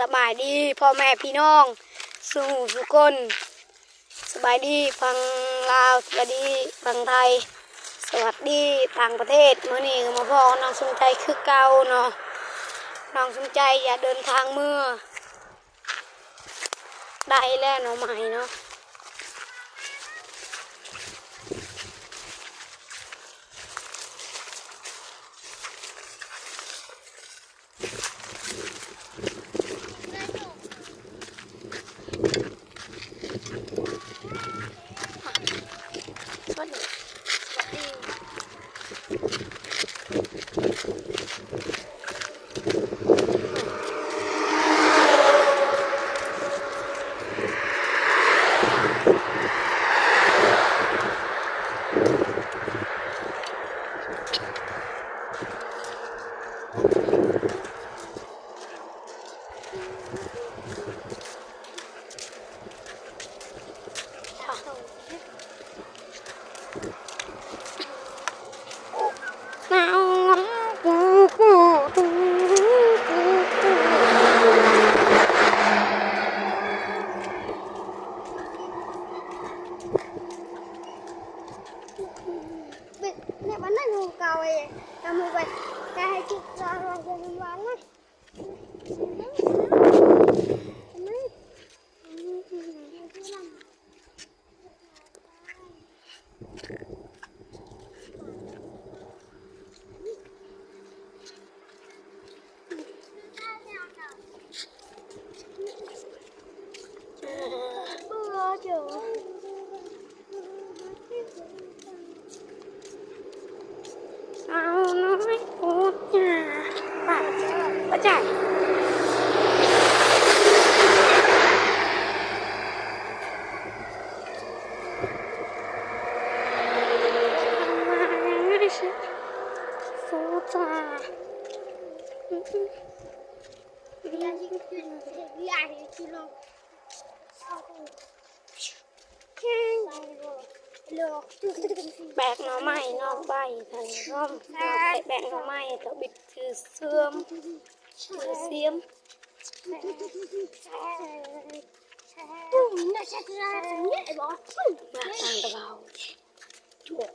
สบายดีพ่อแม่พี่น้องสู่สุกคนสบายดีฟังลาวสบายดีฟังไทย สวัสดีต่างประเทศเมื่อนี้มาพ่อน้องสมใจคือเก่าเนาะน้องสมใจอย่าเดินทางเมื่อได้แล้วเนาะใหม่เนาะ mẹ bắn lên hồ cầu này là một vậy cái hai chục ra rồi rồi mình bán وجعل Yeah, you know. được bạc nó mày nó bày thần rôm bạc nó mày nó bịt từ xương từ xiêm tụi nó sẽ ra nhẹ bỏ bạc nó vào chuột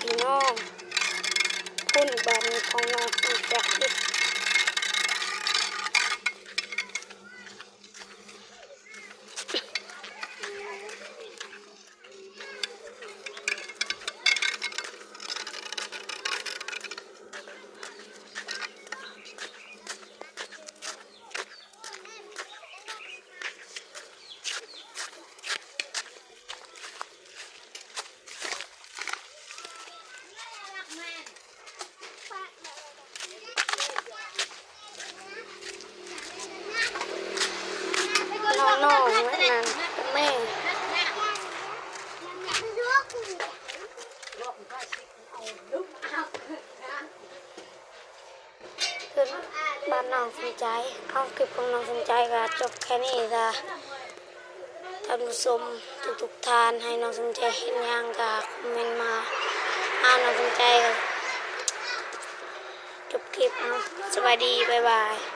พี่น้อง คุณบันของเราอีกจากที่น้องน้องนั่นนั่นแม่คือ บ้านน้องสนใจเอาคลิปของน้องสนใจก็จบแค่นี้จ้ะท่านผู้ชมทุกๆทท่านให้น้องสนใจเห็นยังก็คอมเมนต์มาเอาน้องสนใจก็จบคลิปเอาสวัสดี บ๊ายบาย